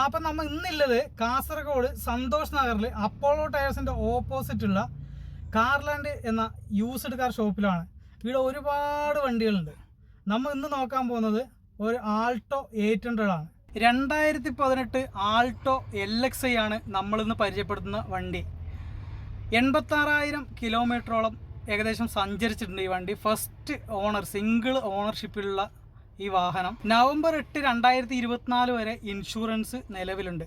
അപ്പം നമ്മൾ ഇന്നുള്ളത് കാസർഗോഡ് സന്തോഷ് നഗറിൽ അപ്പോളോ ടയേഴ്സിന്റെ ഓപ്പോസിറ്റുള്ള കാർലാൻഡ് എന്ന യൂസ്ഡ് കാർ ഷോപ്പിലാണ് ഇവിടെ ഒരുപാട് വണ്ടികളുണ്ട്. നമ്മൾ ഇന്ന് നോക്കാൻ പോകുന്നത് ഒരു ആൾട്ടോ എയ്റ്റ് ഹൺഡ്രഡ് ആണ്. രണ്ടായിരത്തി പതിനെട്ട് ആൾട്ടോ എൽ എക്സ് ഐ ആണ് നമ്മളിന്ന് പരിചയപ്പെടുത്തുന്ന വണ്ടി. എൺപത്താറായിരം കിലോമീറ്ററോളം ഏകദേശം സഞ്ചരിച്ചിട്ടുണ്ട് ഈ വണ്ടി. ഫസ്റ്റ് ഓണർ സിംഗിൾ ഓണർഷിപ്പിലുള്ള ഈ വാഹനം. നവംബർ എട്ട് രണ്ടായിരത്തി ഇരുപത്തിനാല് വരെ ഇൻഷുറൻസ് നിലവിലുണ്ട്.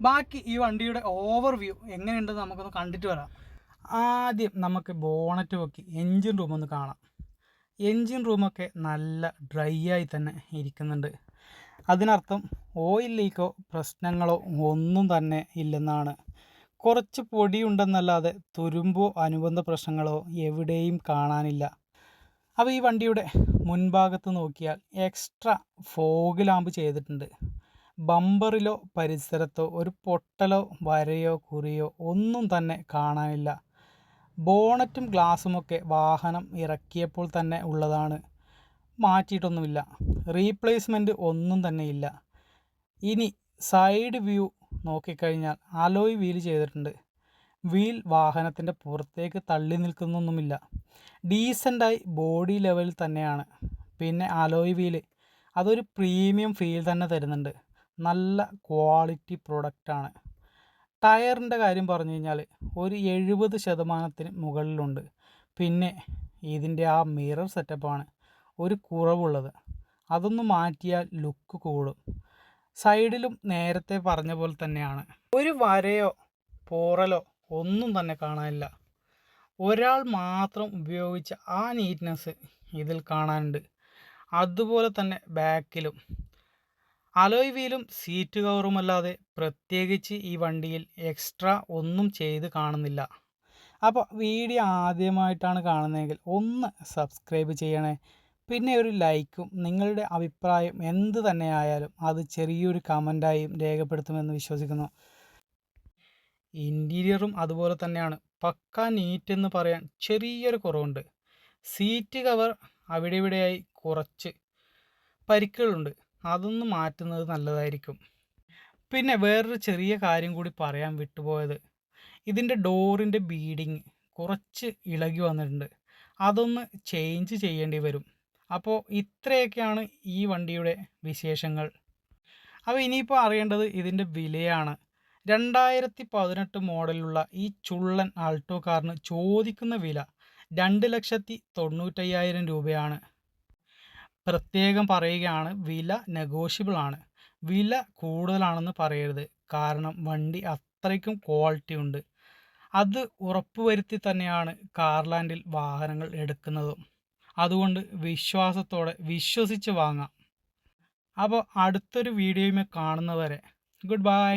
ബാക്കി ഈ വണ്ടിയുടെ ഓവർ വ്യൂ എങ്ങനെയുണ്ടെന്ന് നമുക്കൊന്ന് കണ്ടിട്ട് വരാം. ആദ്യം നമുക്ക് ബോണറ്റ് നോക്കി എൻജിൻ റൂം ഒന്ന് കാണാം. എൻജിൻ റൂമൊക്കെ നല്ല ഡ്രൈ ആയി തന്നെ ഇരിക്കുന്നുണ്ട്. അതിനർത്ഥം ഓയിൽ ലീക്കോ പ്രശ്നങ്ങളോ ഒന്നും തന്നെ ഇല്ലെന്നാണ്. കുറച്ച് പൊടിയുണ്ടെന്നല്ലാതെ തുരുമ്പോ അനുബന്ധ പ്രശ്നങ്ങളോ എവിടെയും കാണാനില്ല. അപ്പോൾ ഈ വണ്ടിയുടെ മുൻഭാഗത്ത് നോക്കിയാൽ എക്സ്ട്രാ ഫോഗ് ലാമ്പ് ചെയ്തിട്ടുണ്ട്. ബമ്പറിലോ പരിസരത്തോ ഒരു പൊട്ടലോ വരയോ കുറിയോ ഒന്നും തന്നെ കാണാനില്ല. ബോണറ്റും ഗ്ലാസുമൊക്കെ വാഹനം ഇറക്കിയപ്പോൾ തന്നെ ഉള്ളതാണ്. മാറ്റിയിട്ടൊന്നുമില്ല. റീപ്ലേസ്മെന്റ് ഒന്നും തന്നെ ഇല്ല. ഇനി സൈഡ് വ്യൂ നോക്കിക്കഴിഞ്ഞാൽ അലോയ് വീൽ ചെയ്തിട്ടുണ്ട്. വീൽ വാഹനത്തിന്റെ പുറത്തേക്ക് തള്ളി നിൽക്കുന്നൊന്നുമില്ല. ഡീസന്റായി ബോഡി ലെവലിൽ തന്നെയാണ്. പിന്നെ അലോയ് വീൽ. അതൊരു പ്രീമിയം ഫീൽ തന്നെ തരുന്നുണ്ട്. നല്ല ക്വാളിറ്റി പ്രൊഡക്റ്റാണ്. ടയറിന്റെ കാര്യം പറഞ്ഞു കഴിഞ്ഞാൽ ഒരു എഴുപത് ശതമാനത്തിന് മുകളിലുണ്ട്. പിന്നെ ഇതിന്റെ ആ മിറർ സെറ്റപ്പാണ് ഒരു കുറവുള്ളത്. അതൊന്ന് മാറ്റിയാൽ ലുക്ക് കൂടും. സൈഡിലും നേരത്തെ പറഞ്ഞ പോലെ തന്നെയാണ്. ഒരു വരയോ പോറലോ ഒന്നും തന്നെ കാണാനില്ല. ഒരാൾ മാത്രം ഉപയോഗിച്ച ആ നീറ്റ്നെസ് ഇതിൽ കാണാനുണ്ട്. അതുപോലെ തന്നെ ബാക്കിലും അലോയ് വീലും സീറ്റ് കവറുമല്ലാതെ പ്രത്യേകിച്ച് ഈ വണ്ടിയിൽ എക്സ്ട്രാ ഒന്നും ചെയ്ത് കാണുന്നില്ല. അപ്പോൾ വീഡിയോ ആദ്യമായിട്ടാണ് കാണുന്നതെങ്കിൽ ഒന്ന് സബ്സ്ക്രൈബ് ചെയ്യണേ. പിന്നെ ഒരു ലൈക്കും നിങ്ങളുടെ അഭിപ്രായം എന്ത് തന്നെയായാലും അത് ചെറിയൊരു കമന്റായും രേഖപ്പെടുത്തുമെന്ന് വിശ്വസിക്കുന്നു. ഇന്റീരിയറും അതുപോലെ തന്നെയാണ്. പക്ക നീറ്റ് എന്ന് പറയാൻ ചെറിയൊരു കുറവുണ്ട്. സീറ്റ് കവർ അവിടെ ഇവിടെയായി കുറച്ച് പരിക്കുകളുണ്ട്. അതൊന്ന് മാറ്റുന്നത് നല്ലതായിരിക്കും. പിന്നെ വേറൊരു ചെറിയ കാര്യം കൂടി പറയാൻ വിട്ടുപോയത്. ഇതിന്റെ ഡോറിന്റെ ബീഡിങ് കുറച്ച് ഇളകി വന്നിട്ടുണ്ട്. അതൊന്ന് ചേഞ്ച് ചെയ്യേണ്ടി വരും. അപ്പോൾ ഇത്രയൊക്കെയാണ് ഈ വണ്ടിയുടെ വിശേഷങ്ങൾ. അപ്പോൾ ഇനിയിപ്പോൾ അറിയേണ്ടത് ഇതിന്റെ വിലയാണ്. രണ്ടായിരത്തി പതിനെട്ട് മോഡലുള്ള ഈ ചുള്ളൻ ആൾട്ടോ കാറിന് ചോദിക്കുന്ന വില രണ്ട് ലക്ഷത്തി തൊണ്ണൂറ്റയ്യായിരം രൂപയാണ്. പ്രത്യേകം പറയുകയാണ് വില നെഗോഷ്യബിൾ ആണ് വില കൂടുതലാണെന്ന് പറയരുത്. കാരണം വണ്ടി അത്രയ്ക്കും ക്വാളിറ്റി ഉണ്ട്. അത് ഉറപ്പുവരുത്തി തന്നെയാണ് കാർലാൻഡിൽ വാഹനങ്ങൾ എടുക്കുന്നതും. അതുകൊണ്ട് വിശ്വാസത്തോടെ വിശ്വസിച്ച് വാങ്ങാം. അപ്പോൾ അടുത്തൊരു വീഡിയോയുമേ കാണുന്നവരെ ഗുഡ് ബൈ.